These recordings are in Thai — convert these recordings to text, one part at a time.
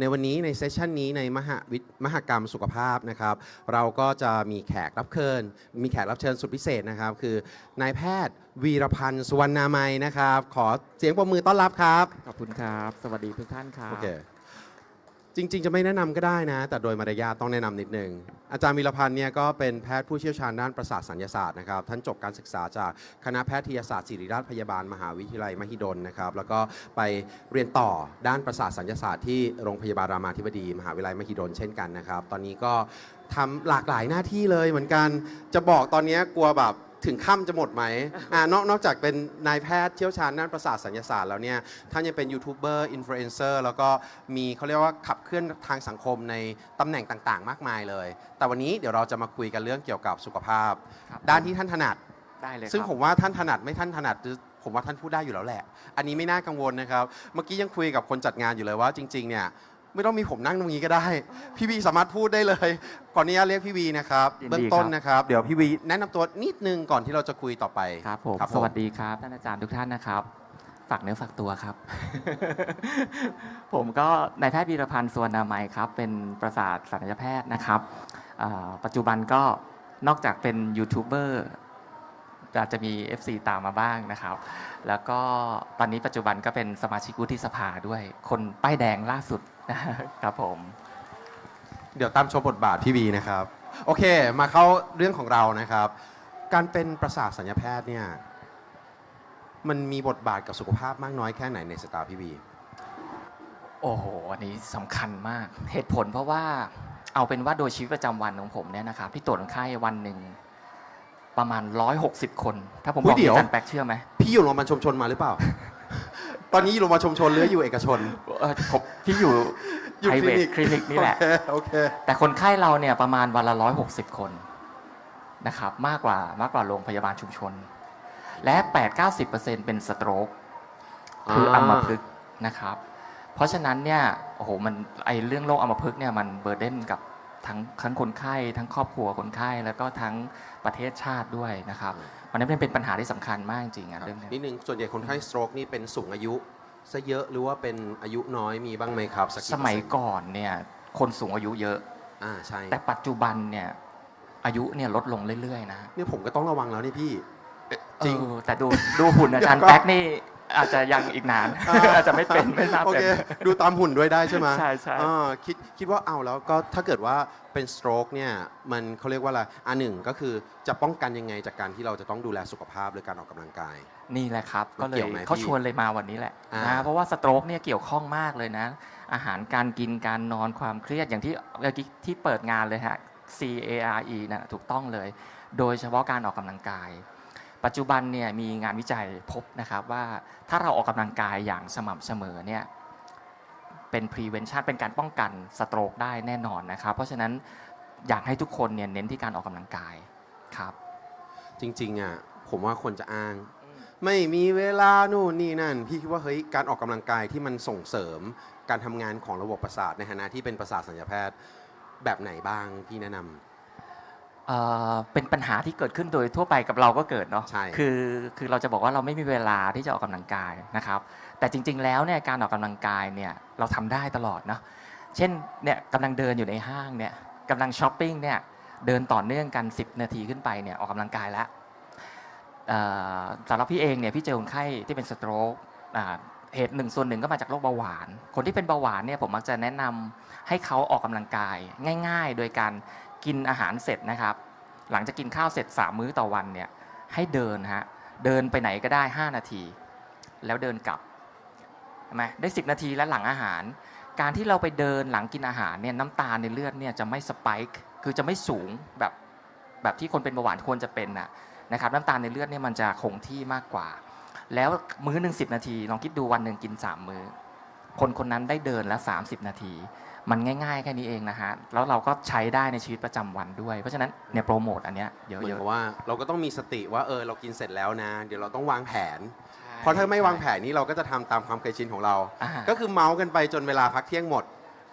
ในวันนี้ในเซสชันนี้ในมหาวิทมหกรรมสุขภาพนะครับ เราก็จะมีแขกรับเชิญมีแขกรับเชิญสุดพิเศษนะครับ คือนายแพทย์วีรพันธ์สุวรรณามัยนะครับ ขอเสียงปรบมือต้อนรับครับ ขอบคุณครับ สวัสดีทุกท่านครับ โอเค จริง ๆ จะไม่แนะนำก็ได้นะ แต่โดยมารยาทต้องแนะนำนิดนึง อาจารย์วีรพันธ์เนี่ยก็เป็นแพทย์ผู้เชี่ยวชาญด้านประสาทสัญญาศาสตร์นะครับ ท่านจบการศึกษาจากคณะแพทยศาสตร์ศิริราชพยาบาลมหาวิทยาลัยมหิดลนะครับ แล้วก็ไปเรียนต่อด้านประสาทสัญญาศาสตร์ที่โรงพยาบาลรามาธิบดี มหาวิทยาลัยมหิดลเช่นกันนะครับ ตอนนี้ก็ทำหลากหลายหน้าที่เลยเหมือนกัน จะบอกตอนนี้กลัวแบบ ถึงค่ำจะหมดไหมอ่านอกนอกจากเป็นนายแพทย์เชี่ยวชาญด้านประสาทสัญญาศาสตร์แล้วเนี่ยท่านยังเป็นยูทูบเบอร์อินฟลูเอนเซอร์แล้วก็มีเขาเรียกว่าขับเคลื่อนทางสังคมในตำแหน่งต่างๆ มากมายเลย แต่วันนี้เดี๋ยวเราจะมาคุยกันเรื่องเกี่ยวกับสุขภาพ ครับด้านที่ท่านถนัด ได้เลยซึ่งครับ ผมว่าท่านถนัดไม่ท่านถนัดผมว่าท่านพูดได้อยู่แล้วแหละ อันนี้ไม่น่ากังวลนะครับ เมื่อกี้ยังคุยกับคนจัดงานอยู่เลยว่าจริงๆเนี่ย ไม่ต้องมีผมนั่งตรงนี้ก็ได้ พี่วีสามารถพูดได้เลยก่อนนี้เรียกพี่วีนะครับยินดีเบื้องต้นครับนะครับ เดี๋ยวพี่วีแนะนำตัวนิดนึงก่อนที่เราจะคุยต่อไปครับผมครับผม สวัสดีครับท่านอาจารย์ทุกท่านนะครับ ฝากเนื้อฝากตัวครับ ผมก็นายแพทย์วีรพันธ์สวนนามัยครับ เป็นประสาทศัลยแพทย์นะครับอ่าปัจจุบันก็นอกจากเป็นยูทูบเบอร์อาจจะมี FC ตามมาบ้างนะครับ แล้วก็ตอนนี้ปัจจุบันก็เป็นสมาชิกวุฒิสภาด้วย คนป้ายแดงล่าสุดนะ ครับผม เดี๋ยวตามชมบทบาทพี่วีนะครับ โอเค มาเข้าเรื่องของเรานะครับ การเป็นประสาทสัญญาแพทย์เนี่ย มันมีบทบาทกับสุขภาพมากน้อยแค่ไหนในสายตาพี่วีโอ้โห อันนี้สำคัญมาก เหตุผลเพราะว่าเอาเป็นว่าโดยชีวิตประจำวันของผมเนี่ยนะครับ ที่ตรวจคนไข้วันหนึ่งประมาณ 160 คน ถ้าผมอุ๊บยอกเดี๋ยวอาจารย์แป๊กเชื่อไหมพี่อยู่โรงพยาบาลชมชนมาหรือเปล่า ตอนนี้อยู่โรงพยาบาลชมชนหรืออยู่เอกชน เออผมพี่อยู่ อยู่ไ r i คลิ v a นิ t กคลินิกนี่แหละ โอเคโอเคแต่คนไข้เราเนี่ยประมาณวันละ160คนนะครับมากกว่ามากกว่าโรงพยาบาลชุมชน และ 8-90%เป็นสโตรกคืออัมพฤกษ์นะครับ เพราะฉะนั้นเนี่ยโอ้โหมันไอเรื่องโรคอัมพฤกษ์เนี่ยมันเบอร์เดนกับทั้งทั้งคนไข้ ทั้งครอบครัวคนไข้แล้วก็ทั้งประเทศชาติด้วยนะครับมั นนั้นเป็นปัญหาที่สำคัญมากจริงๆอะเรื่องนี้นิดนึงส่วนใหญ่คนไข้สโตรกนี่เป็นสูงอายุซะเยอะหรือว่าเป็นอายุน้อยมีบ้างไหมครับสักกี่สมัยเปอร์เซ็นต์ก่อนเนี่ยคนสูงอายุเยอะ อ่าใช่แต่ปัจจุบันเนี่ยอายุเนี่ยลดลงเรื่อยๆนะเนี่ยผมก็ต้องระวังแล้วนี่พี่เอ๊ะจริง เออแต่ดูดูหุ่นอาจารย์เดี๋ยวก่อนแป๊กนี่ อาจจะยังอีกนานอ่าอาจจะไม่เป็นไม่น่าโอเป็นเคดูตามหุ่นด้วยได้ใช่ไหมใช่ใช่ อ่าคิดคิดว่าเอาแล้วก็ถ้าเกิดว่าเป็นสโตรกเนี่ยมันเขาเรียกว่าอะไรอันหนึ่งก็คือจะป้องกันยังไงจากการที่เราจะต้องดูแลสุขภาพหรือการออกกำลังกาย นี่แหละครับมันก็เลเกี่ยยวไหมเขาพี่ชวนเลยมาวันนี้แหละอ่านะเพราะว่าสโตรกเนี่ยเกี่ยวข้องมากเลยนะ อาหารการกินการนอนความเครียดอย่างที่เมื่อกี้ที่เปิดงานเลยฮะ C A R E นะถูกต้องเลย โดยเฉพาะการออกกำลังกาย ปัจจุบันเนี่ยมีงานวิจัยพบนะครับว่าถ้าเราออกกำลังกายอย่างสม่ำเสมอเนี่ยเป็น prevention เป็นการป้องกันสโตรกได้แน่นอนนะครับ เพราะฉะนั้นอยากให้ทุกคนเนี่ยเน้นที่การออกกำลังกายครับ จริงๆอะผมว่าคนจะอ้าง ไม่มีเวลานู่นนี่นั่น พี่คิดว่าเฮ้ยการออกกำลังกายที่มันส่งเสริมการทำงานของระบบประสาทในฐานะที่เป็นประสาทสัญญาแพทย์แบบไหนบ้างพี่แนะนำ เอ่อเป็นปัญหาที่เกิดขึ้นโดยทั่วไปกับเราก็เกิดเนาะใช่ คือคือเราจะบอกว่าเราไม่มีเวลาที่จะออกกำลังกายนะครับ แต่จริง ๆ แล้วเนี่ยการออกกำลังกายเนี่ยเราทำได้ตลอดเนาะเช่นเนี่ยกำลังเดินอยู่ในห้างเนี่ยกำลังช้อปปิ้งเนี่ยเดินต่อเนื่องกัน 10 นาทีขึ้นไปเนี่ยออกกำลังกายแล้วเอ่อสำหรับพี่เองเนี่ยพี่เจอคนไข้ที่เป็นสโตรกอ่าเหตุหนึ่งส่วนหนึ่งก็มาจากโรคเบาหวาน คนที่เป็นเบาหวานเนี่ยผมมักจะแนะนำให้เขาออกกำลังกายง่าย ๆ โดยการ กินอาหารเสร็จนะครับ หลังจากกินข้าวเสร็จ 3 มื้อต่อวันเนี่ยให้เดินฮะเดินไปไหนก็ได้ 5 นาที แล้วเดินกลับใช่ไหมได้ 10 นาทีแล้วหลังอาหาร การที่เราไปเดินหลังกินอาหารเนี่ยน้ำตาลในเลือดเนี่ยจะไม่สปายค์คือจะไม่สูงแบบแบบที่คนเป็นเบาหวานควรจะเป็นน่ะนะครับน้ำตาลในเลือดเนี่ยมันจะคงที่มากกว่า แล้วมื้อหนึ่งสินาที ลองคิดดูวันหนึ่งกิน 3 มื้อ คนคนนั้นได้เดินแล้ว 30 นาที มันง่ายๆ แค่นี้เองนะฮะ แล้วเราก็ใช้ได้ในชีวิตประจำวันด้วย เพราะฉะนั้นเนี่ยโปรโมทอันเนี้ยเยเหมือนอะกับว่าเราก็ต้องมีสติว่าเออเรากินเสร็จแล้วนะ เดี๋ยวเราต้องวางแผน ๆเพราะถ้าไม่วางแผนนี้เราก็จะทำตามความเคยชินของเรา อ่า ก็คือเมาส์กันไปจนเวลาพักเที่ยงหมด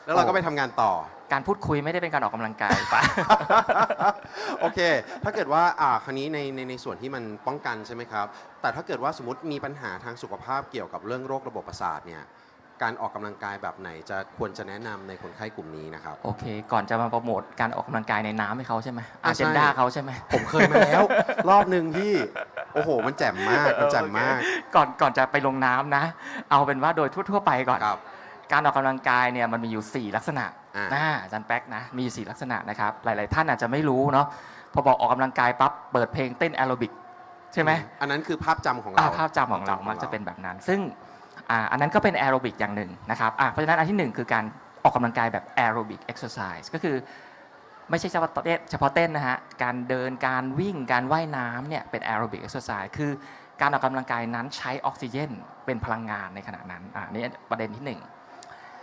แล้วเราก็ไปทำงานต่อ การพูดคุยไม่ได้เป็นการออกกำลังกายปะ โอเค ถ้าเกิดว่าอ่าคราวนี้ในในในส่วนที่มันป้องกันใช่ไหมครับ แต่ถ้าเกิดว่าสมมติมีปัญหาทางสุขภาพเกี่ยวกับเรื่องโรคระบบประสาทเนี่ย การออกกำลังกายแบบไหนจะควรจะแนะนำในคนไข้กลุ่มนี้นะครับ โอเค ก่อนจะมาโปรโมทการออกกำลังกายในน้ำให้เขาใช่ไหมอะอาใช่ เจนดาเขาใช่ไหม ผมเคยมาแล้ว รอบหนึ่งพี่ โอ้โห มันแจ่มมากมันแจ่มมากก่อนก่อนจะไปลงน้ำนะ เอาเป็นว่าโดยทั่วๆไปก่อน ครับ การออกกำลังกายเนี่ยมันมีอยู่ 4 ลักษณะอ่า นะอาจารย์แป๊กนะมี4ลักษณะนะครับ หลาย ๆ ท่านอาจจะไม่รู้เนาะพอบอกออกกำลังกายปั๊บเปิดเพลงเต้นแอโรบิกใช่ไหมอันนั้นคือภาพจำของอ่าเราภาพจำของเราภาพจำของเรามัมักจะเป็นแบบนั้น ซึ่ง อันนั้นก็เป็นแอโรบิกอย่างหนึ่งนะครับเพราะฉะนั้นอันที่หนึ่งคือการออกกำลังกายแบบแอโรบิกเอ็กซ์ไซส์ก็คือไม่ใช่เฉพาะเต้นเฉพาะเต้นนะฮะ การเดิน การวิ่ง การว่ายน้ำเนี่ยเป็นแอโรบิกเอ็กซ์ไซส์คือการออกกำลังกายนั้นใช้ออกซิเจนเป็นพลังงานในขณะนั้น อ่านี่ประเด็นที่หนึ่ง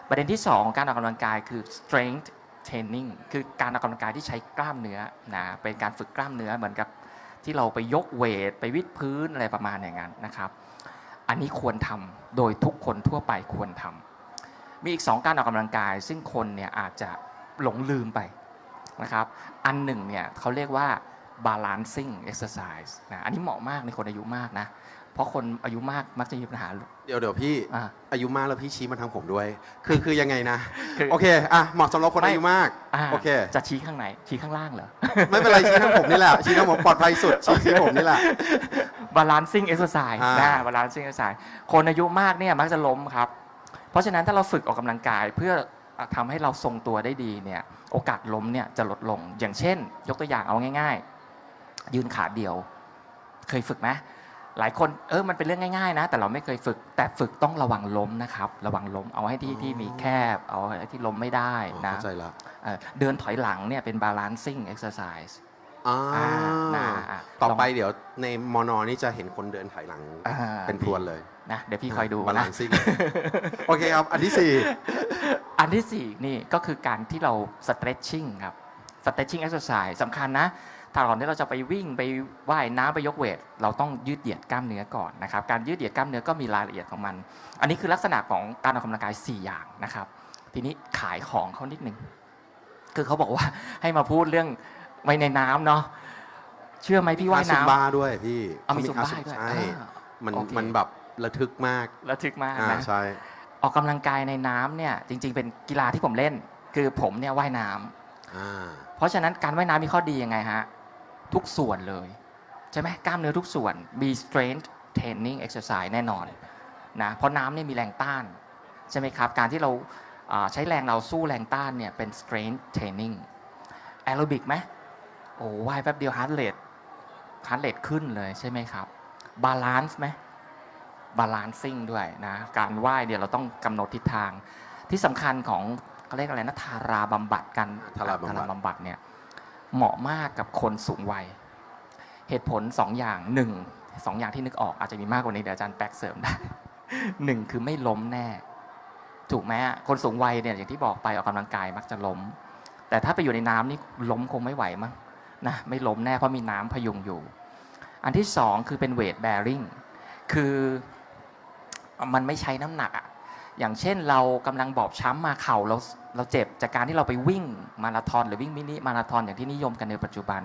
ประเด็นที่สองของการออกกำลังกายคือ strength training คือการออกกำลังกายที่ใช้กล้ามเนื้อนะ เป็นการฝึกกล้ามเนื้อเหมือนกับที่เราไปยกเวท ไปวิดพื้นอะไรประมาณอย่างนั้นนะครับ อันนี้ควรทำโดยทุกคนทั่วไปควรทำมีอีก2การออกกำลังกาย ซึ่งคนเนี่ยอาจจะหลงลืมไปนะครับ อันหนึ่งเนี่ยเขาเรียกว่า balancing exercise นะ อันนี้เหมาะมากในคนอายุมากนะ เพราะคนอายุมากมักจะมีปัญหา เดี๋ยวเดี๋ยวพี่อ่าอายุมากแล้วพี่ชี้มาทางผมด้วย คือคือยังไงนะ คือโอเคอะเหมาะสำหรับคนไม่ อายุมากอ่าโอเค จะชี้ข้างไหน ชี้ข้างล่างเหรอ ไม่เป็นไรชี้ทางผมนี่แหละชี้ทางผมปลอดภัยสุดชี้ที่ผมนี่แหละ balancing exercise อ่านะ balancing exercise คนอายุมากเนี่ยมักจะล้มครับ เพราะฉะนั้นถ้าเราฝึกออกกำลังกายเพื่อทำให้เราทรงตัวได้ดีเนี่ยโอกาสล้มเนี่ยจะลดลง อย่างเช่น ยกตัวอย่างเอาง่าย ๆ ยืนขาเดียว เคยฝึกไหม หลายคนเออมันเป็นเรื่องง่ายๆนะ แต่เราไม่เคยฝึก แต่ฝึกต้องระวังล้มนะครับ ระวังล้มเอาให้ที่อ๋อที่มีแคบ เอาให้ที่ล้มไม่ได้อ๋อนะเข้าใจละเอ่อเดินถอยหลังเนี่ยเป็น balancing exercise อ่าอ่าน่าอะต่อลองไปเดี๋ยวในมอนอนี่จะเห็นคนเดินถอยหลังอ่าเป็นพรวนเลยนะเดี๋ยวพี่คอยดูบาลานะ นซิ่งโอเคครับ อันที่สี่ อันที่สี่นี่ก็คือการที่เรา stretching ครับ stretching exercise สำคัญนะ ถ้าก่อนที่เราจะไปวิ่งไปว่ายน้ำไปยกเวท เราต้องยืดเหยียดกล้ามเนื้อก่อนนะครับ การยืดเหยียดกล้ามเนื้อก็มีรายละเอียดของมัน อันนี้คือลักษณะของการออกกำลังกาย 4 อย่างนะครับ ทีนี้ขายของเขานิดนึง คือเขาบอกว่าให้มาพูดเรื่องไว้ในน้ำเนาะ เชื่อไหมพี่ว่ายซุมน้ำบ้าด้วยพี่เอามีเขซุมบ้าท่ด้วยใช่อ่ามันโอเคมันแบบระทึกมาก ระทึกมากอ่านะใช่ออกกำลังกายในน้ำเนี่ยจริง ๆ เป็นกีฬาที่ผมเล่น คือผมเนี่ยว่ายน้ำอ่าเพราะฉะนั้นการว่ายน้ำมีข้อดียังไงฮะ ทุกส่วนเลย ใช่ไหมกล้ามเนื้อทุกส่วนมี strength training exercise แน่นอนนะเพราะน้ำเนี่ยมีแรงต้าน ใช่ไหมครับ การที่เราอ่าใช้แรงเราสู้แรงต้านเนี่ยเป็น strength training aerobic ไหมโอ้ว่ายแป๊บเดียว heart rate heart rate ขึ้นเลยใช่ไหมครับ balance ไหม balancing ด้วยนะการว่ายเนี่ยเราต้องกำหนดทิศทางที่สำคัญของเขาเรียกอะไรนะทาราบำบัดกันทาราบำบัดบำบัดเนี่ย เหมาะมากกับคนสูงวัย เหตุผลสองอย่างหนึ่งสองอย่างที่นึกออกอาจจะมีมากกว่านี้เดี๋ยวอาจารย์แป๊กเสริมได้หนึ่งคือไม่ล้มแน่ ถูกไหมอะคนสูงวัยเนี่ยอย่างที่บอกไปออกกำลังกายมักจะล้ม แต่ถ้าไปอยู่ในน้ำนี่ล้มคงไม่ไหวมั้งนะไม่ล้มแน่เพราะมีน้ำพยุงอยู่ อันที่สองคือเป็นเวทแบริ่งคือมันไม่ใช้น้ำหนักอะ อย่างเช่นเรากำลังบอบช้ำมาเข่าเราเราเจ็บจากการที่เราไปวิ่งมาราธอนหรือวิ่งมินิมาราธอนอย่างที่นิยมกันในปัจจุบัน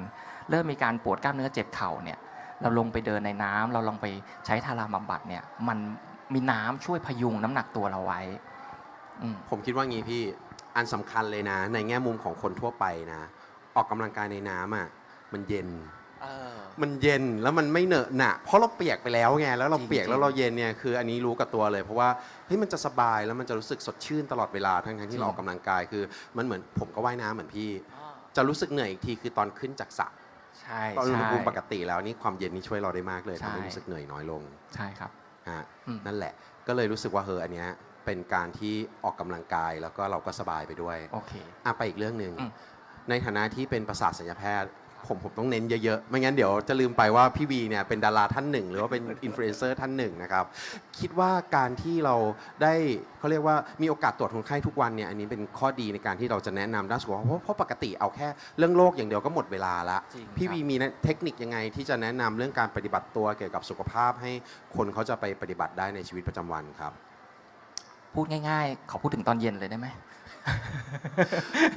เริ่มมีการปวดกล้ามเนื้อเจ็บเข่าเนี่ยเราลงไปเดินในน้ำเราลองไปใช้ทาราบำบัดเนี่ยมันมีน้ำช่วยพยุงน้ำหนักตัวเราไว้ ผมคิดว่างี้พี่อันสำคัญเลยนะ ในแง่มุมของคนทั่วไปนะ ออกกำลังกายในน้ำอะมันเย็น มันเย็นแล้วมันไม่เหนอะหนะเพราะเราเปียกไปแล้วไงแล้วเราจริงเปียกจริงแล้วเราเย็นเนี่ยคืออันนี้รู้กับตัวเลย เพราะว่าเฮ้ยมันจะสบายแล้วมันจะรู้สึกสดชื่นตลอดเวลาทั้งทั้งจริที่งเราออกกำลังกายคือ มันเหมือนผมก็ว่ายน้ำเหมือนพี่ จะรู้สึกเหนื่อยอีกทีคือตอนขึ้นจากสระใช่ตอนอุณหใช่ภูมิปกติแล้วนี่ความเย็นนี่ช่วยเราได้มากเลยใช่ทำให้รู้สึกเหนื่อยน้อยลงใช่ครับ ฮะอืม นั่นแหละก็เลยรู้สึกว่าเฮออันเนี้ยเป็นการที่ออกกำลังกายแล้วก็เราก็สบายไปด้วยโอเค อะไปอีกเรื่องหนึ่งอืม ในฐานะที่เป็นประสาทสัญญาแพทย์ ผมผมต้องเน้นเยอะๆ ไม่งั้นเดี๋ยวจะลืมไปว่าพี่วีเนี่ยเป็นดาราท่านหนึ่ง หรือว่าเป็นอินฟลูเอนเซอร์ท่านหนึ่งนะครับคิดว่าการที่เราได้เขาเรียกว่ามีโอกาสตรวจคนไข้ทุกวันเนี่ยอันนี้เป็นข้อดีในการที่เราจะแนะนำด้านสุขภาพเพราะเพราะปกติเอาแค่เรื่องโรคอย่างเดียวก็หมดเวลาละจริงพี่ครับวีมีเทคนิคยังไงที่จะแนะนำเรื่องการปฏิบัติตัวเกี่ยวกับสุขภาพให้คนเขาจะไปปฏิบัติได้ในชีวิตประจำวันครับ พูดง่ายๆ ขอพูดถึงตอนเย็นเลยได้ไหม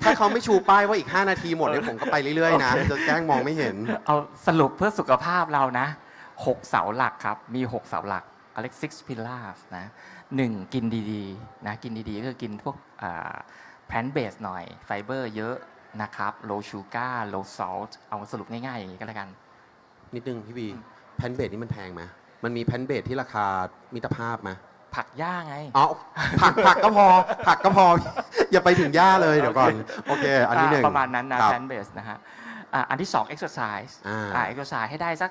ถ้าเขาไม่ชูป้ายว่าอีก 5 นาทีหมดเนี่ยผมก็ไปเรื่อยๆนะจะแกล้งมองไม่เห็น เอาสรุปเพื่อสุขภาพเรานะหกเสาหลักครับ มีหกเสาหลักเขาเรียก six pillars นะหนึ่งกินดีๆนะกินดีๆ ก็คือกินพวกแพลนเบสหน่อย ไฟเบอร์เยอะนะครับ low sugar low salt เอาสรุปง่ายๆ อย่างนี้ก็แล้วกัน นิดนึงพี่บีแพนเบดนี่มันแพงไหมมันมีแพนเบดที่ราคามิตรภาพไหม ผักหญ้าไง อ๋อผักผักก็พอ ผักก็พอ อย่าไปถึงหญ้าเลยเดี๋ยวก่อน โอเค อันที่หนึ่งประมาณนั้นนะครับแพนเบสนะฮะอะอันที่สอง exercise อ่าอ่า exercise ให้ได้สัก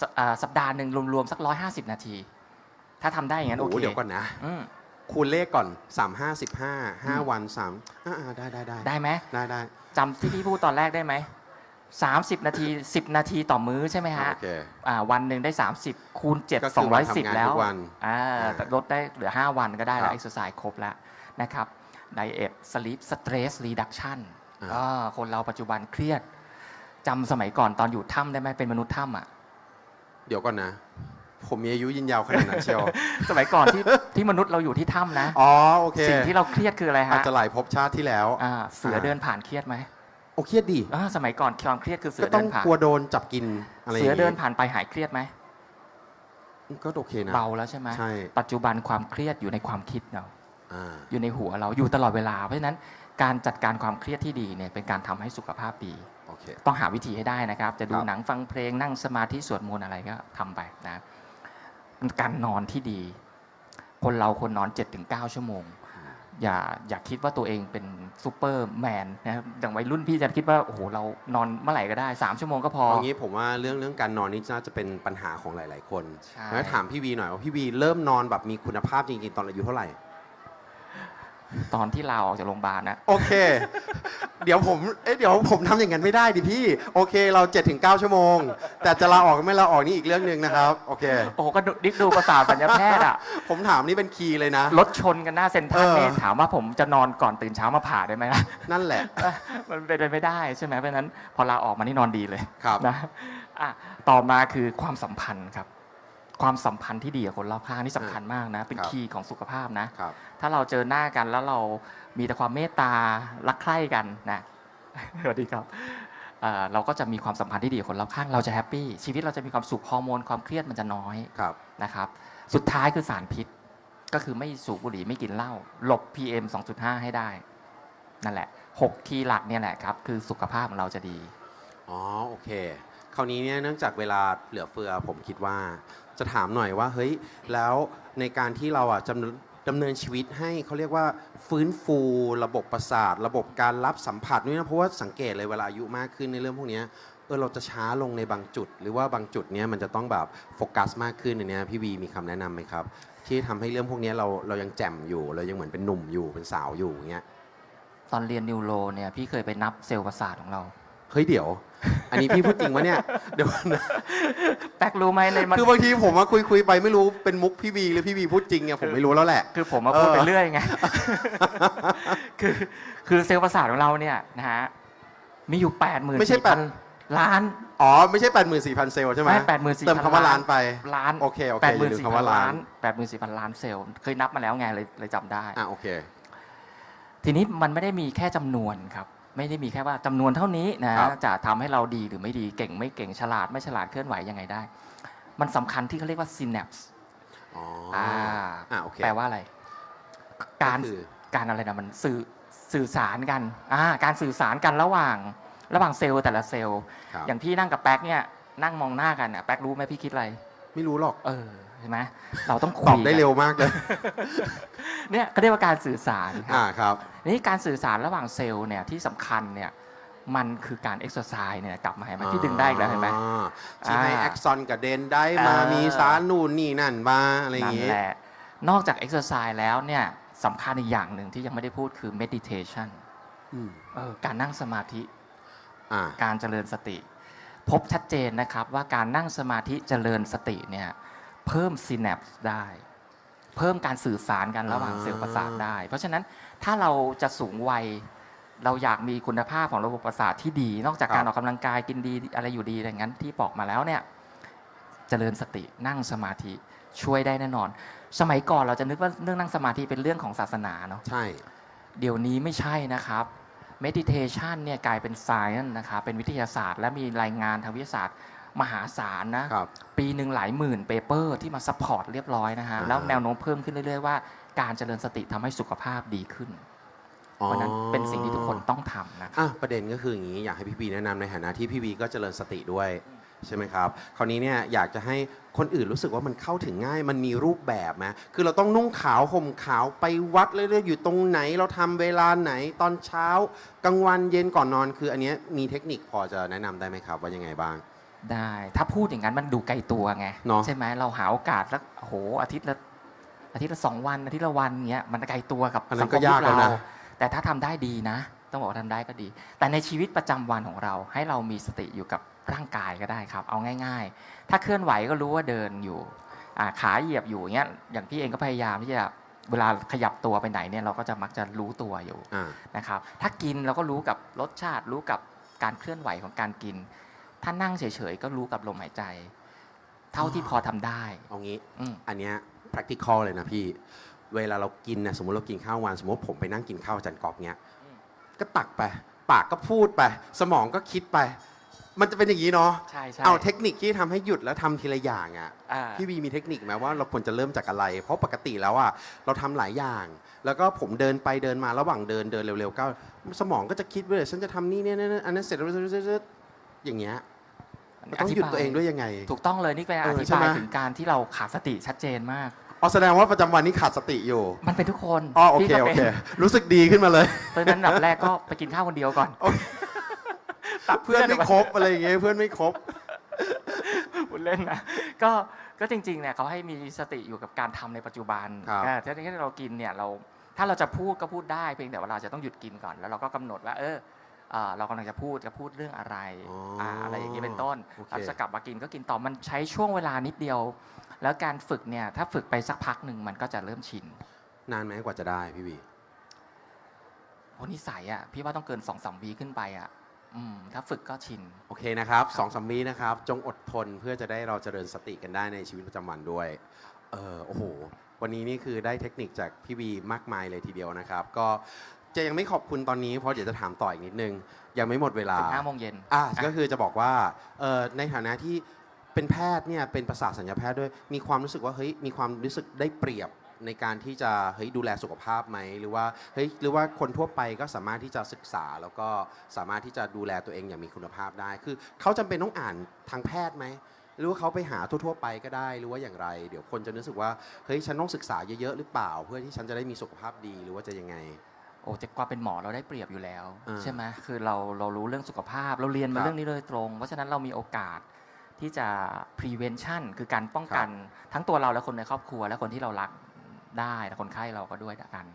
สอ่าสัปดาห์หนึ่งรวมๆสัก150นาที ถ้าทำได้อย่างนั้นโอโอ้เคเดี๋ยวก่อนนะอืมคูณเลขก่อน 3 5 15 5 วัน3อ่าๆได้ได้ได้ได้ไหมได้ได้จำที่พี่พูดตอนแรกได้ไหม 30 นาที 10 นาทีต่อมื้อใช่ไหมฮะโอเคอ่าวันหนึ่งได้ 30 คูณ 7 ก็คือวันทำงาน210 แล้วทุกวันอ่าอ่าแต่ลดได้เหลือ 5 วันก็ได้แล้วครับ exercise ครบแล้วนะครับ diet sleep stress reduction อ่าอ่า คนเราปัจจุบันเครียดจำสมัยก่อนตอนอยู่ถ้ำได้ไหมเป็นมนุษย์ถ้ำอะ เดี๋ยวก่อนนะ ผมมีอายุยืนยาวขนาดนั้นเชียว สมัยก่อนที่ ที่มนุษย์เราอยู่ที่ถ้ำนะ อ๋อ โอเค สิ่งที่เราเครียดคืออะไรอาจฮะจะหลายภพชาติที่แล้ว อ่าเสือเดินผ่านเครียดไหม โอ้เครียดดีอ่าสมัยก่อนความเครียดคือเสืก็อต้เดิองนผ่านกลัวโดนจับกินอะไรอย่างเสืองี้เดินผ่านไปหายเครียดไหมก็โอเคนะ เบาแล้วใช่ไหมใช่ ปัจจุบันความเครียดอยู่ในความคิดเรา อ่า อยู่ในหัวเราอยู่ตลอดเวลา เพราะฉะนั้นการจัดการความเครียดที่ดีเนี่ยเป็นการทำให้สุขภาพดี โอเค ต้องหาวิธีให้ได้นะครับ จะดูครับ หนังฟังเพลงนั่งสมาธิสวดมนต์อะไรก็ทำไปนะ การนอนที่ดี คนเราควรนอน 7-9 ชั่วโมง อย่าอย่าคิดว่าตัวเองเป็นซูเปอร์แมนนะครับอย่างวัยรุ่นพี่จะคิดว่าโอ้โหเรานอนเมื่อไหร่ก็ได้ 3 ชั่วโมงก็พอเอางี้ผมว่าเรื่องเรื่องการนอนนี่น่าจะเป็นปัญหาของหลาย ๆ คนใช่แล้วถามพี่วีหน่อยว่าพี่วีเริ่มนอนแบบมีคุณภาพจริงๆตอนอายุเท่าไหร่ ตอนที่ลาออกจากโรงพยาบาลนะ โอเค เดี๋ยวผม เอ๊ะเดี๋ยวผมทำอย่างนั้นไม่ได้ดิพี่ โอเค เรา7จถึงเชั่วโมง แต่จะลาออกก็ไม่ลาออกนี่อีกเรื่องหนึ่งนะครับ โอเค โอ้โหก็ดิกดูประสาทสัญญาแพทย์อะผมถามนี่เป็นคีย์เลยนะ รถชนกันหน้าเซ็นทรัลเออนี่ถามว่าผมจะนอนก่อนตื่นเช้ามาผ่าได้ไหมล่ะ นั่นแหละ มันเป็นไปไม่ได้ใช่ไหมเพราะฉะนั้นพอลาออกมานี่นอนดีเลยครับ นะอะต่อมาคือความสัมพันธ์ครับ ความสัมพันธ์ที่ดีกับคนรอบข้างนี่สำคัญมากนะ เป็นครับคีย์ของสุขภาพนะครับถ้าเราเจอหน้ากันแล้วเรามีแต่ความเมตตารักใคร่กันนะสวัสดีครับเอ่อเราก็จะมีความสัมพันธ์ที่ดีกับคนรอบข้างเราจะแฮปปี้ชีวิตเราจะมีความสุขฮอร์โมนความเครียดมันจะน้อยครับนะครับสุดท้ายคือสารพิษ ก็คือไม่สูบบุหรี่ไม่กินเหล้าหลบ PM 2.5 ให้ได้ นั่นแหละ 6 คีย์หลักเนี่ยแหละครับ คือสุขภาพของเราจะดี อ๋อ โอเค คราวนี้เนี่ยเนื่องจากเวลาเหลือเฟือผมคิดว่า จะถามหน่อยว่าเฮ้ยแล้วในการที่เราอะจำดำเนินชีวิตให้เขาเรียกว่าฟื้นฟูระบบประสาท ระบบการรับสัมผัสด้วยนะเพราะว่าสังเกตเลยเวลาอายุมากขึ้นในเรื่องพวกนี้เออเราจะช้าลงในบางจุด หรือว่าบางจุดเนี้ยมันจะต้องแบบโฟกัสมากขึ้นอันเนี้ยพี่วีมีคำแนะนำไหมครับ ที่ทำให้เรื่องพวกนี้เราเรายังแจ่มอยู่เรายังเหมือนเป็นหนุ่มอยู่เป็นสาวอยู่อย่างเงี้ยตอนเรียนนิวโรเนี่ยพี่เคยไปนับเซลล์ประสาทของเรา เฮ้ยเดี๋ยว อันนี้พี่พูดจริงวะเนี่ย เดี๋ยวนะแป๊กรู้ไหมในมันคือบางทีผมมาคุยคุยๆไปไม่รู้เป็นมุกพี่บีหรือพี่บีพูดจริงเนี่ยผมไม่รู้แล้วแหละ คือผมมาพูดเออไปเรื่อยไง คือคือเซลล์ประสาทของเราเนี่ยนะฮะมีอยู่8ปดหมื่นไม่ใช่แปด ล้าน อ๋อ ไม่ใช่8 4 0 0 0 เซลล์ใช่ไหมไม่แปดหมื่นสี่เติมคำว่าล้านไปล้านโอเคโอเคแปดหมื่นอย่าลืมสี่คำพัว่านล้าล้านนแปดหมื่นสี่พันล้านเซลล์เคยนับมาแล้วไงเลยเลยจำได้ อะโอเค ทีนี้มันไม่ได้มีแค่จำนวนครับ ไม่ได้มีแค่ว่าจำนวนเท่านี้นะครับจะทำให้เราดีหรือไม่ดีเก่งไม่เก่งฉลาดไม่ฉลาดเคลื่อนไหวยังไงได้ มันสำคัญที่เขาเรียกว่า synapse อ๋ออ่าอะโอเคแปลว่าอะไร การคือการอะไรนะมันสื่อสื่อสารกันอ่าการสื่อสารกันระหว่าง ระหว่างเซลล์แต่ละเซลล์ครับอย่างพี่นั่งกับแป๊กเนี่ยนั่งมองหน้ากันเนี่ยแป๊กรู้ไหมพี่คิดอะไร ไม่รู้หรอก เออใช่ไหมเราต้องคุยตอบได้กันเร็วมากเลย เนี่ยก็เรียกว่าการสื่อสารคอ่ารับครับ นี่การสื่อสารระหว่างเซลล์เนี่ยที่สำคัญเนี่ยมันคือการเอ็กซ์ไซส์เนี่ยกลับมาเห็นไหมพี่ดึงได้อีกแล้วเห็นไหมอ๋อที่ให้อ่าแอคซอนกับเดนได้มา เออ มีสารนู่นนี่นั่นมาอะไรอย่างนั่นงี้ แหละนอกจากเอ็กซ์ไซส์แล้วเนี่ยสำคัญอีกอย่างหนึ่งที่ยังไม่ได้พูดคือ meditation อืมเออการนั่งสมาธิอ่า การเจริญสติ พบชัดเจนนะครับว่าการนั่งสมาธิเจริญสติเนี่ยเพิ่มซีแนปส์ได้ เพิ่มการสื่อสารกันระหว่างอ่าเซลล์ประสาทได้ เพราะฉะนั้นถ้าเราจะสูงวัยเราอยากมีคุณภาพของระบบประสาทที่ดี นอกจากการออกกำลังกายกินดีอะไรอยู่ดีอะไรอย่างนั้นที่บอกมาแล้วเนี่ยเจริญสตินั่งสมาธิช่วยได้แน่นอน สมัยก่อนเราจะนึกว่าเรื่องนั่งสมาธิเป็นเรื่องของศาสนาเนาะใช่ เดี๋ยวนี้ไม่ใช่นะครับ meditation เนี่ยกลายเป็น science นะครับเป็นวิทยาศาสตร์ และมีรายงานทางวิทยาศาสตร์มหาศาลนะ ครับ ปีหนึ่งหลายหมื่นเปเปอร์ที่มาซัพพอร์ตเรียบร้อยนะฮะ อ่าฮะ แล้วแนวโน้มเพิ่มขึ้นเรื่อย ๆ ว่าการเจริญสติทำให้สุขภาพดีขึ้น เพราะฉะนั้นเป็นสิ่งที่ทุกคนต้องทำนะครับ อะประเด็นก็คืออย่างนี้อยากให้พี่บีแนะนำในฐานะที่พี่บีก็เจริญสติด้วย ใช่ไหมครับ คราวนี้เนี่ยอยากจะให้คนอื่นรู้สึกว่ามันเข้าถึงง่าย มันมีรูปแบบไหมคือเราต้องนุ่งขาวห่มขาวไปวัดเรื่อยๆอยู่ตรงไหน เราทำเวลาไหนตอนเช้ากลางวันเย็นก่อนนอน คืออันเนี้ยมีเทคนิคพอจะแนะนำได้ไหมครับ ว่ายังไงบ้าง ได้ ถ้าพูดอย่างนั้นมันดูไกลตัวไงเนอะ ใช่ไหมเราหาโอกาสสักโอ้โหอาทิตย์ละอาทิตย์ละสองวันอาทิตย์ละวันเงี้ยมันไกลตัวกับอันนั้สันงคก็มยายุกคแล้วเรานะ แต่ถ้าทำได้ดีนะ ต้องบอกว่าทำได้ก็ดี แต่ในชีวิตประจำวันของเราให้เรามีสติอยู่กับ ร่างกายก็ได้ครับ เอาง่าย ๆ ถ้าเคลื่อนไหวก็รู้ว่าเดินอยู่อ่าขาเหยียบอยู่เงี้ยอย่างพี่เองก็พยายามที่จะเวลาขยับตัวไปไหนเนี่ยเราก็จะมักจะรู้ตัวอยู่อ่านะครับถ้ากินเราก็รู้กับรสชาติ รู้กับการเคลื่อนไหวของการกิน ถ้านั่งเฉยๆก็รู้กับลมหายใจ เท่าที่พอทำได้เอางี้อืมอันเนี้ย practical เลยนะพี่ เวลาเรากินนะสมมติเรากินข้าววัน สมมติผมไปนั่งกินข้าวอาจันกอบเนี้ยอืมก็ตักไป ปากก็พูดไป สมองก็คิดไป มันจะเป็นอย่างนี้เนาะใช่ใช่ เอาเทคนิคที่ทำให้หยุดแล้วทำทีละอย่างอะ่ะอ่า พี่บีมีเทคนิคไหมว่าเราควรจะเริ่มจากอะไร เพราะปกติแล้วอะ่ะเราทำหลายอย่าง แล้วก็ผมเดินไปเดินมาระหว่างเดินเดินเร็วๆก็สมองก็จะคิดว่าเดี๋ยวฉันจะทำนี่เนี่ยเนี่ยอันนั้นเสร็จแล้วอย่างเงี้ยเราต้องหยุดตัวเองด้วยยังไง ถูกต้องเลยนี่เป็นเอออธิใช่บาไหมยถึงการที่เราขาดสติชัดเจนมาก อ๋อแสดงว่าประจำวันนี้ขาดสติอยู่มันเป็นทุกคนอ๋อโอเคพี่ก็โอป็นเค รู้สึกดีขึ้นมาเลย เพราะฉะนั้นอันดับแรกก็ไปกินข้าวคนเดียวก่อน โอเค ตัดเพื่อนไม่ครบอะไรอย่างเงี้ยเพื่อนไม่ครบพูดเล่นนะก็ก็จริงๆเนี่ยเขาให้มีสติอยู่กับการทำในปัจจุบันครับอ่าถ้าที่เรากินเนี่ยเราถ้าเราจะพูดก็พูดได้เพียงแต่ว่าเราจะต้องหยุดกินก่อน แล้วเราก็กำหนดว่า เออเอ่อเรากำลังจะพูดจะพูดเรื่องอะไรอ๋ออ่าอะไรอย่างนี้เป็นต้นโอเคเราจะกลับมากินก็กินต่อมันใช้ช่วงเวลานิดเดียว แล้วการฝึกเนี่ยถ้าฝึกไปสักพักหนึ่งมันก็จะเริ่มชินนานไหมกว่าจะได้พี่บีโอ้นิสัยอะพี่ว่าต้องเกิน2อสวีขึ้นไปอะ อืมถ้าฝึกก็ชิน โอเคนะครับสองสามวินะครับ จงอดทนเพื่อจะได้เราเจริญสติกันได้ในชีวิตประจำวันด้วย เออโอ้โห วันนี้นี่คือได้เทคนิคจากพี่บีมากมายเลยทีเดียวนะครับ ก็จะยังไม่ขอบคุณตอนนี้เพราะเดี๋ยวจะถามต่ออีกนิดนึง ยังไม่หมดเวลาถึงห้าโมงเย็นอะก็คือจะบอกว่าเอ่อในฐานะที่เป็นแพทย์เนี่ยเป็นประสาทสัญญาแพทย์ด้วย มีความรู้สึกว่าเฮ้ยมีความรู้สึกได้เปรียบ ในการที่จะเฮ้ยดูแลสุขภาพไหมหรือว่าเฮ้ยหรือว่าคนทั่วไปก็สามารถที่จะศึกษา แล้วก็สามารถที่จะดูแลตัวเองอย่างมีคุณภาพได้ คือเขาจำเป็นต้องอ่านทางแพทย์ไหมหรือว่าเขาไปหาทั่วๆไปก็ได้หรือว่าอย่างไร เดี๋ยวคนจะรู้สึกว่าเฮ้ยฉันต้องศึกษาเยอะๆหรือเปล่า เพื่อที่ฉันจะได้มีสุขภาพดีหรือว่าจะยังไงโอ้จะกว่าเป็นหมอเราได้เปรียบอยู่แล้วอ่าใช่ไหมคือเราเรารู้เรื่องสุขภาพเราเรียนคมารับเรื่องนี้โดยตรง เพราะฉะนั้นเรามีโอกาสที่จะ prevention คือการป้องกันทั้งตัวเราและคนในครอบครัวและคนที่เรารัก ได้และคนไข้เราก็ด้วยกัน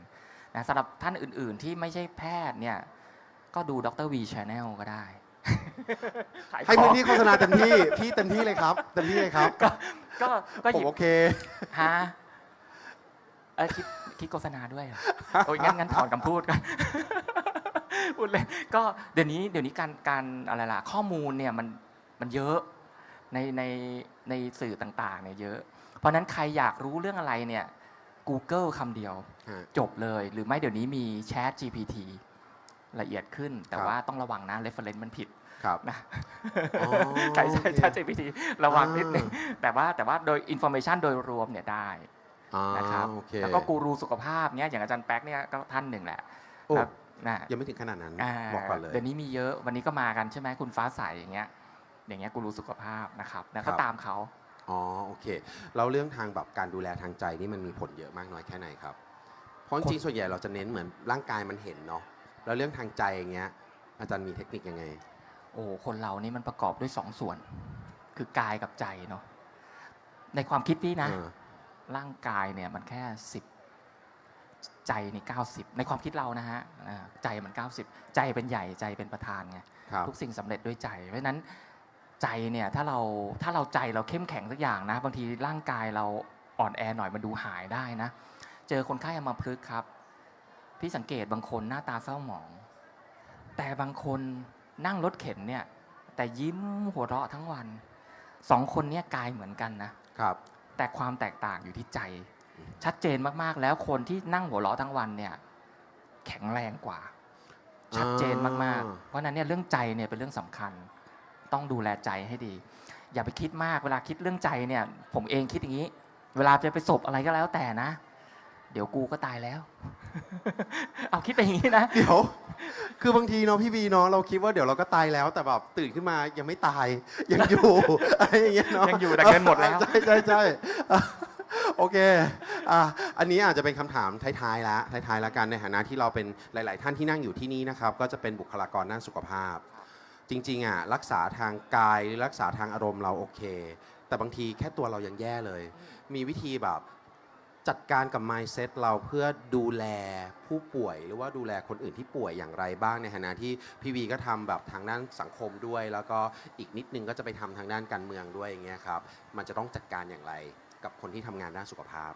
นะสำหรับท่านอื่น ๆ ที่ไม่ใช่แพทย์เนี่ยก็ดูดรวีชาแนลก็ได้ขายให้ขพื้อนงที่โฆษณาเต็มที่พี่เต็มที่เลยครับเต็มที่เลยครับ ก็ก็ก็หผมยิบโอเคฮะเออคิดคิดโฆษณาด้วยเหรอโอ้ยงั้นงั้นถอนคำพูดกันพูดเลยก็เดี๋ยวนี้เดี๋ยวนี้การการอะไรล่ะข้อมูลเนี่ยมันมันเยอะในในในสื่อต่างๆเนี่ยเยอะ เพราะฉะนั้นใครอยากรู้เรื่องอะไรเนี่ย Google คำเดียวฮะจบเลย หรือไม่เดี๋ยวนี้มี Chat GPT ละเอียดขึ้น แต่ครับว่าต้องระวังนะ reference มันผิดครับนะอ๋อใช่ใช่โอเค Chat GPT ระวังนิดนึงอ่าแต่ว่าแต่ว่าโดย information โดยรวมเนี่ยได้อ่านะครับโอเคแล้วก็กูรูสุขภาพเนี่ยอย่างอาจารย์แป๊กเนี่ยก็ท่านหนึ่งแหละโอ้ครับนะยังไม่ถึงขนาดนั้นาบอกก่อนเลยเดี๋ยวนี้มีเยอะวันนี้ก็มากันใช่ไหมคุณฟ้าใสอย่างเงี้ยอย่างเงี้ยกูรูสุขภาพนะครับแล้วก็ตามเขา อ๋อโอเคแล้วเรื่องทางแบบการดูแลทางใจนี่มันมีผลเยอะมากน้อยแค่ไหนครับ เพราะจริงๆส่วนใหญ่เราจะเน้นเหมือนร่างกายมันเห็นเนาะแล้วเรื่องทางใจอย่างเงี้ย อาจารย์มีเทคนิคยังไง โอ้คนเรานี่มันประกอบด้วยสองส่วน คือกายกับใจเนาะในความคิดพี่นะ เออ ร่างกายเนี่ยมันแค่สิบใจนี่เก้าสิบในความคิดเรานะฮะอ่าใจมันเก้าสิบใจเป็นใหญ่ใจเป็นประธานไง ครับ ทุกสิ่งสำเร็จด้วยใจ เพราะฉะนั้น ใจเนี่ยถ้าเราถ้าเราใจเราเข้มแข็งสักอย่างนะ บางทีร่างกายเราอ่อนแอหน่อยมันดูหายได้นะ เจอคนไข้อัมาพลึกษ์ครับ พี่สังเกตบางคนหน้าตาเศร้าหมอง แต่บางคนนั่งรถเข็นเนี่ยแต่ยิ้มหัวเราะทั้งวันสองคนเนี่ยกายเหมือนกันนะครับ แต่ความแตกต่างอยู่ที่ใจ ชัดเจนมากๆแล้วคนที่นั่งหัวเราะทั้งวันเนี่ยแข็งแรงกว่า ชัดเจนมากๆ เพราะฉะนั้นเนี่ยเรื่องใจเนี่ยเป็นเรื่องสำคัญ ต้องดูแลใจให้ดี อย่าไปคิดมากเวลาคิดเรื่องใจเนี่ย ผมเองคิดอย่างนี้ เวลาจะไปศพอะไรก็แล้วแต่นะ เดี๋ยวกูก็ตายแล้ว เอาคิดไปอย่างนี้นะเดี๋ยว คือบางทีเนาะพี่บีเนาะเราคิดว่าเดี๋ยวเราก็ตายแล้วแต่แบบตื่นขึ้นมายังไม่ตาย ยังอยู่ อะไรอย่างเงี้ยเนาะยังอยู่แต่เงินหมดแล้ว ใช่ใช่ใช่อะโอเคอะอันนี้อาจจะเป็นคำถามท้ายๆแล้วท้ายๆแล้วกันในฐานะที่เราเป็นหลาย ๆ ท่านที่นั่งอยู่ที่นี่นะครับ ก็จะเป็นบุคลากรด้านสุขภาพ จริงๆอะรักษาทางกายหรือรักษาทางอารมณ์เราโอเค แต่บางทีแค่ตัวเรายังแย่เลย มีวิธีแบบจัดการกับ mindset เราเพื่อดูแลผู้ป่วย หรือว่าดูแลคนอื่นที่ป่วยอย่างไรบ้างในฐานะที่พี่วีก็ทำแบบทางด้านสังคมด้วย แล้วก็อีกนิดนึงก็จะไปทำทางด้านการเมืองด้วยอย่างเงี้ยครับมันจะต้องจัดการอย่างไรกับคนที่ทำงานด้านสุขภาพ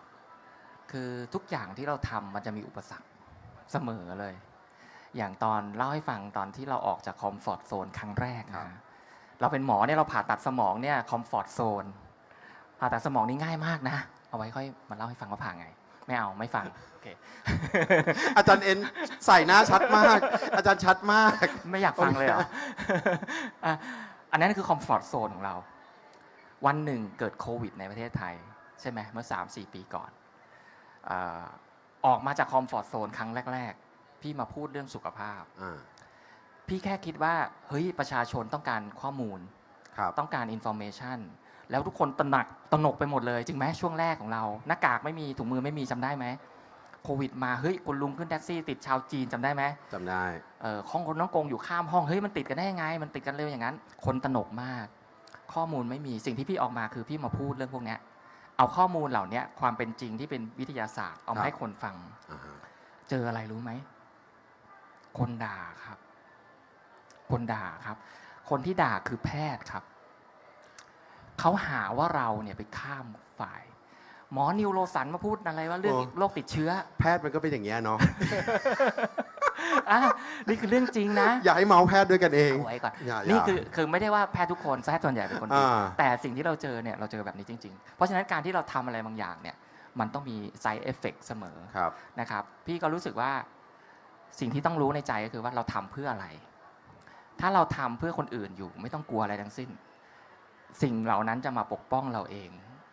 คือทุกอย่างที่เราทำมันจะมีอุปสรรคเสมอเลย อย่างตอนเล่าให้ฟังตอนที่เราออกจากคอมฟอร์ตโซนครั้งแรกครับนะเราเป็นหมอเนี่ยเราผ่าตัดสมองเนี่ยคอมฟอร์ตโซนผ่าตัดสมองนี่ง่ายมากนะ เอาไว้ค่อยมาเล่าให้ฟังว่าผ่าไง ไม่เอาไม่ฟังโอเคอาจารย์เอ็นใส่หน้าชัดมาก อาจารย์ชัดมาก ไม่อยากฟังเลยเหรออะอันนั้นคือคอมฟอร์ตโซนของเรา วันหนึ่งเกิดโควิด ในประเทศไทย ใช่ไหมเมื่อ 3-4 ปีก่อนเอ่อออกมาจากคอมฟอร์ตโซนครั้งแรกๆ พี่มาพูดเรื่องสุขภาพ อ่า พี่แค่คิดว่า เฮ้ย ประชาชนต้องการข้อมูล ครับ ต้องการอินโฟเมชันแล้วทุกคนตระหนักตระหนกไปหมดเลยจริงไหมช่วงแรกของเรา หน้ากากไม่มีถุงมือไม่มีจำได้ไหมโควิดมาเฮ้ยคุณลุงขึ้นแท็กซี่ติดชาวจีนจำได้ไหมจำได้ เออห้องคนน้องกงอยู่ข้ามห้องเฮ้ยมันติดกันได้ยังไง มันติดกันเร็วอย่างนั้น คนตระหนกมาก ข้อมูลไม่มีสิ่งที่พี่ออกมาคือพี่มาพูดเรื่องพวกเนี้ยเอาข้อมูลเหล่าเนี้ยความเป็นจริงที่เป็นวิทยาศาสตร์เอาครัมาบให้คนฟัง อ่าฮะเจออะไรรู้ไหม คนด่าครับ คนด่าครับ คนที่ด่าคือแพทย์ครับ เขาหาว่าเราเนี่ยไปข้ามฝ่าย หมอนิวโรสันมาพูดอะไรว่าเรื่องโรคติดเชื้อแพทย์มันก็เป็นอย่างเงี้ยเนาะ อะนี่คือเรื่องจริงนะอย่าให้เมาส์แพทย์ด้วยกันเอง เอาไว้ก่อน อย่าอย่านี่คือคือไม่ได้ว่าแพทย์ทุกคนแพทย์ส่วนใหญ่เป็นคนดี อ่า แต่สิ่งที่เราเจอเนี่ย เราเจอแบบนี้จริง ๆ เพราะฉะนั้นการที่เราทำอะไรบางอย่างเนี่ย มันต้องมี side effect เสมอครับ นะครับ พี่ก็รู้สึกว่า สิ่งที่ต้องรู้ในใจก็คือว่าเราทำเพื่ออะไร ถ้าเราทำเพื่อคนอื่นอยู่ ไม่ต้องกลัวอะไรทั้งสิ้น สิ่งเหล่านั้นจะมาปกป้องเราเอง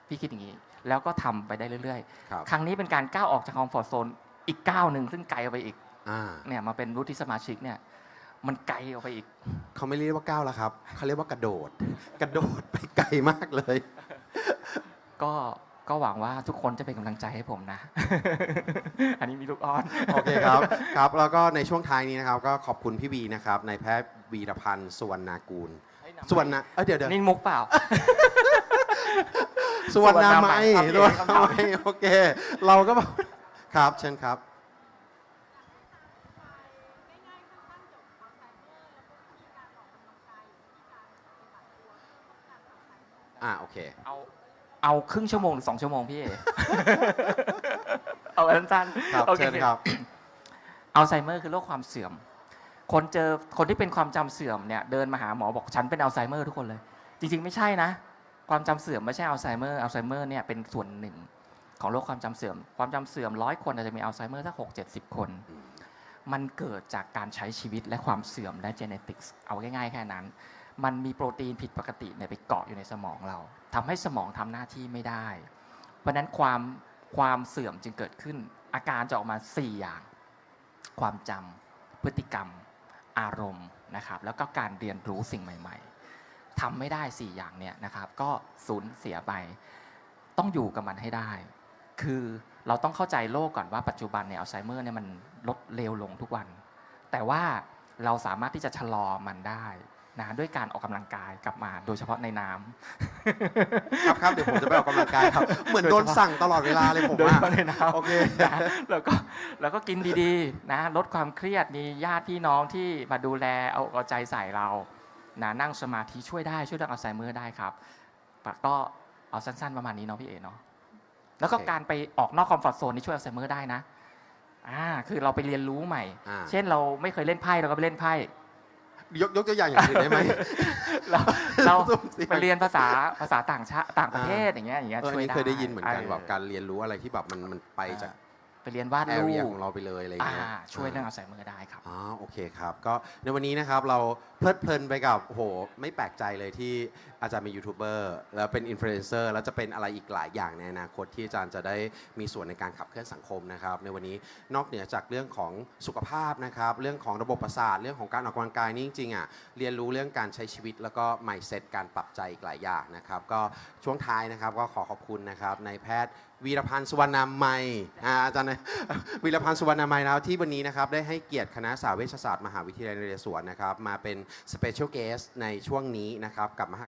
พี่คิดอย่างนี้ แล้วก็ทำไปได้เรื่อยครับๆครั้งนี้เป็นการก้าวออกจากคอมฟอร์ทโซนอีกก้าวหนึ่งซึ่งไกลออกไปอีกอ่าเนี่ยมาเป็นวุฒิสมาชิกเนี่ย มันไกลออกไปอีก เขาไม่เรียกว่าก้าวแล้วครับ เขาเรียกว่ากระโดด กระโดดไปไกลมากเลย ก็ ก็หวังว่าทุกคนจะเป็นกำลังใจให้ผมนะ อันนี้มีลูกอ้อน โอเคครับครับ แล้วก็ในช่วงท้ายนี้นะครับ ก็ขอบคุณพี่บีนะครับนายแพทย์วีรพันธ์สุวรรณากูลสุวรรณะเอ้ยเดี๋ยวเดี๋ยวนี่มุกเปล่า สุวรรณาไมสุวรรณาไมค์สุวรรณาไมค์โอเค เราก็แบบครับเชิญครับอ่าโอเค เอา เอาครึ่งชั่วโมงหรือสองชั่วโมงพี่เอ เอาอันสั้นครับโอเคเชิญครับ อัลไซเมอร์คือโรคความเสื่อม คนเจอคนที่เป็นความจำเสื่อมเนี่ยเดินมาหาหมอบอกฉันเป็นอัลไซเมอร์ทุกคนเลย จริงๆไม่ใช่นะ ความจำเสื่อมไม่ใช่อัลไซเมอร์ อัลไซเมอร์เนี่ยเป็นส่วนหนึ่งของโรคความจำเสื่อม ความจำเสื่อมร้อยคนอาจจะมีอัลไซเมอร์สักหกเจ็ดสิบคน มันเกิดจากการใช้ชีวิตและความเสื่อมและเจเนติกส์เอาง่ายๆแค่นั้น มันมีโปรตีนผิดปกติเนี่ยไปเกาะอยู่ในสมองเราทำให้สมองทำหน้าที่ไม่ได้ เพราะนั้นความความเสื่อมจึงเกิดขึ้น อาการจะออกมา 4 อย่าง ความจำพฤติกรรม อารมณ์นะครับ แล้วก็การเรียนรู้สิ่งใหม่ ๆทำไม่ได้ 4 อย่างเนี่ยนะครับ ก็สูญเสียไป ต้องอยู่กับมันให้ได้ คือเราต้องเข้าใจโลกก่อนว่าปัจจุบันเนี่ยอัลไซเมอร์เนี่ยมันลดเร็วลงทุกวัน แต่ว่าเราสามารถที่จะชะลอมันได้ นะด้วยการออกกำลังกายกลับมา โดยเฉพาะในน้ำครับครับเดี๋ยวผมจะไปออกกำลังกายครับ เหมือนโดนสั่งตลอดเวลาเลยผมโดยว่าเฉพาะในน้ำโอเคนะแล้วก็แล้วก็กินดีๆนะลดความเครียดมีญาติพี่น้องที่มาดูแลเอาเอาใจใส่เรานะนั่งสมาธิช่วยได้ช่วยเรื่องอัลไซเมอร์ได้ครับก็เอาสั้นๆประมาณนี้เนาะพี่เอ๋เนาะแล้วก็โอเคการไปออกนอกคอมฟอร์ทโซนนี่ช่วยอัลไซเมอร์ได้นะอ่าคือเราไปเรียนรู้ใหม่อ่าเช่นเราไม่เคยเล่นไพ่เราก็ไปเล่นไพ่ ยกยกตัวอย่างอย่างอื่นได้ไหม เราเราสุ่มเสี่ยงไปเรียนภาษาภาษาต่างชาติต่างประเทศอย่างเงี้ยอย่างเงี้ยเอออัช่นวยนี้ได้เคยได้ยินเหมือนกันออแบบการเรียนรู้อะไรที่แบบมันมันไปจาก ไปเรียนวาดแอรูเรียปของเราไปเลยอะไรอย่างอ่าเงี้ยช่วยเรื่องอัลไซเมอร์ได้ครับ อ๋อโอเคครับ ก็ในวันนี้นะครับเราเพลิดเพลินไปกับโอ้โหไม่แปลกใจเลยที่อาจารย์เป็นยูทูบเบอร์แล้วเป็นอินฟลูเอนเซอร์แล้วจะเป็นอะไรอีกหลายอย่างในอนาคตที่อาจารย์จะได้มีส่วนในการขับเคลื่อนสังคมนะครับในวันนี้นอกเหนือจากเรื่องของสุขภาพนะครับเรื่องของระบบประสาทเรื่องของการออกกำลังกายนี่จริงๆอะเรียนรู้เรื่องการใช้ชีวิตแล้วก็ mindset การปรับใจอีกหลายอย่างนะครับก็ช่วงท้ายนะครับก็ขอขอบคุณนะครับนายแพทย์ วีรพันธ์สุวรรณามัยอ่าอาจารย์วีรพันธ์สุวรรณามัยนะครับที่วันนี้นะครับได้ให้เกียรติคณะสาเวชศาสตร์มหาวิทยาลัยนเรศวรนะครับมาเป็นสเปเชียลเกสในช่วงนี้นะครับกับมห